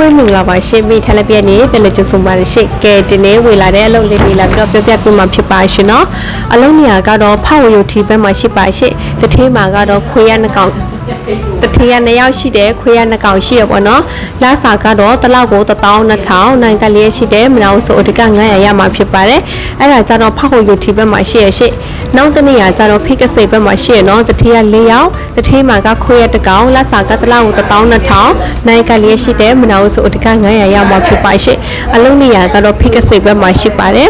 မွေးမင်္ဂလာပါရှင်မိထားလက်ပြည့်နေပြန်လို့ကျေးဇူးပါတယ်ရှင်ကဲဒီနေ့ဝေလာတဲ့အလုပ်လေးတွေလာပြီးတော့ပြောပြပြမှာဖြစ်ပါရှင်နော်အလုပ်နေရာကတော့ဖောက်ဝရုပ်ထီဘက်မှာရှိပါရှင်တထေးမှာကတော့ခွေရနှကောင် တထေးရနှစ်ယောက်ရှိတယ်ခွေရနှစ်ကောင်ရှိရပေါ့နော်လာစာကတော့တစ်လောက်ကို12000နိုင်ကလေးရှိတယ်မနာဘူးဆိုအတက900ရမှာဖြစ်ပါတယ်အဲ့ဒါကြတော့ဖောက်ဝရုပ်ထီဘက်မှာရှိရရှင်နောက်တစ်နေရာကြတော့ဖိကစိတ်ဘက်မှာရှိရနော်တထေးရ၄ယောက်တထေးမှာကခွေရတစ်ကောင်လာစာကတစ်လောက်ကို12000နိုင်ကလေးရှိတယ်မနာဘူးဆိုအတက900ရမှာဖြစ်ပါရှင်အလုံးနေရာကတော့ဖိကစိတ်ဘက်မှာရှိပါတယ်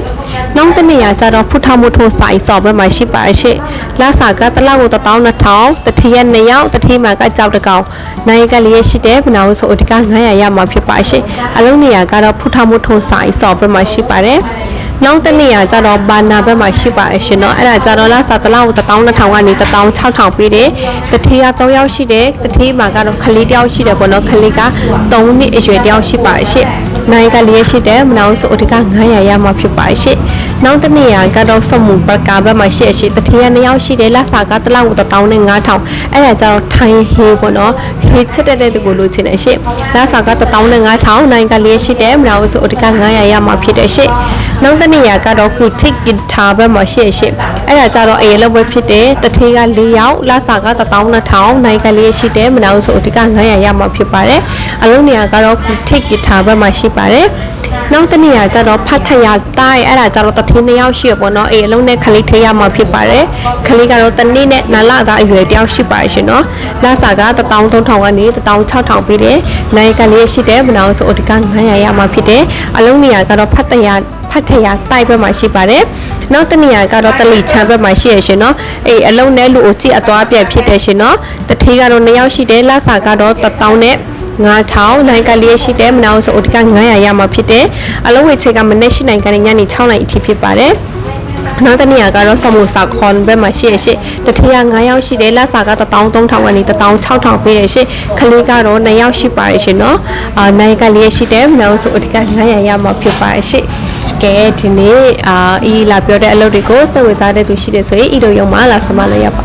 နောက်တစ်နေရာကြတော့ဖုထမုထိုစိုင်စော်ဘက်မှာရှိပါရှင် လာစာကတစ်လောက်ကို12000တထေးရ2ယောက်တထေးမှာကကြောက်တစ်ကောင်နိုင်ကလေးရှိတယ်မနာဘူးဆိုအတက900ရမှာဖြစ်ပါရှင်အလုံးနေရာကတော့ဖုထမုထိုစိုင်စော်ဘက်မှာရှိပါတယ်နောက်တစ်နေရာကျတော့ဘာနာဘက်မှာရှိပါတယ်ရှင်เนาะအဲ့ဒါကျတော့လာစာတလောက်12000ကနေ16000ပေးတယ်တထေးက3ယောက်ရှိတယ်တထေးမှာကတော့ခလေးတစ်ယောက်ရှိတယ်ပေါ့နော်ခလေးက3နှစ်အရွယ်တစ်ယောက်ရှိပါတယ်ရှင်နိုင်ကလေးရှိတယ်မနောက်ဆိုအတက900ရမှာဖြစ်ပါတယ်ရှင် နောက်တစ်နေရာကတော့စမှုဘကာဘက်မှာရှိရရှိတထေးက2ယောက်ရှိတယ်လာစာကတလောက်1000နဲ့9000အဲ့ဒါကျတော့ထိုင်ဟေးပေါ့နော်ဟေးချစ်တဲ့တဲ့ကိုလိုချင်တယ်ရှင်လာစာက1000နဲ့9000နိုင်ကလေးရှိတယ်မနောက်ဆိုအတက900ရမှာဖြစ်တယ်ရှင်နောက်တစ်နေရာကတော့ခုထိတ်ဂီတာဘက်မှာရှိရရှိအဲ့ဒါကြတော့အရင်လောက်ပဲဖြစ်တယ်တထေးက၄ယောက်လာစာက12000နိုင်ကလေးရှိတယ်မနောက်ဆိုအတက900ရမှာဖြစ်ပါတယ်အလုံးနေရာကတော့ခုထိတ်ဂီတာဘက်မှာရှိပါတယ် နောက်တစ်နေရာကျတော့ဖတ်ထရတိုင်းအဲ့ဒါကျတော့တထင်းနှစ်ယောက်ရှိရပေါ့နော်အေးအလုံးနဲ့ခလေးထေးရမှာဖြစ်ပါတယ်ခလေးကတော့တနေ့နဲ့နာလသားအရွယ်တယောက်ရှိပါရှင်နော်လာစာက13000ကနေ16000ပေးတယ်နိုင်ကလေးရှိတယ်မနောက်ဆိုအတက900ရမှာဖြစ်တယ်အလုံးနေရာကတော့ဖတ်ထရဖတ်ထရတိုက်ဘက်မှာရှိပါတယ်။နောက်တစ်နေရာကတော့တလီချမ်းဘက်မှာရှိရရှင်နော်။အေးအလုံးနဲ့လူအကြည့်အသွားပြက်ဖြစ်တယ်ရှင်နော်။တထေးကတော့2ယောက်ရှိတယ်လစာကတော့1000နဲ့ 9ထောင်လိုင်းကလေးရှိတယ်မနာအောင်ဆိုအိုတက900ရမှာဖြစ်တယ်အလုံးဝချိန်ကမနေ့ရှိနိုင်ကနေညနေ6နိုင်အထိဖြစ်ပါတယ်နောက်တစ်နေရာကတော့ဆမိုဆာခွန်ဘက်မှာရှိရရှိတထရ9ရောက်ရှိတယ်လက်စာက13000ကနေ16000ပေးရရှိခလေးကတော့2ရောက်ရှိပါရရှိနော်အာနိုင်ကလေးရှိတယ်မနာအောင်ဆိုအိုတက900ရမှာဖြစ်ပါရရှိကဲဒီနေ့အာအီလာပြောတဲ့အလုပ်တွေကိုစိတ်ဝင်စားတဲ့သူရှိတယ်ဆိုရင်ဤတို့ရုံမှာလာစမလို့ရပါ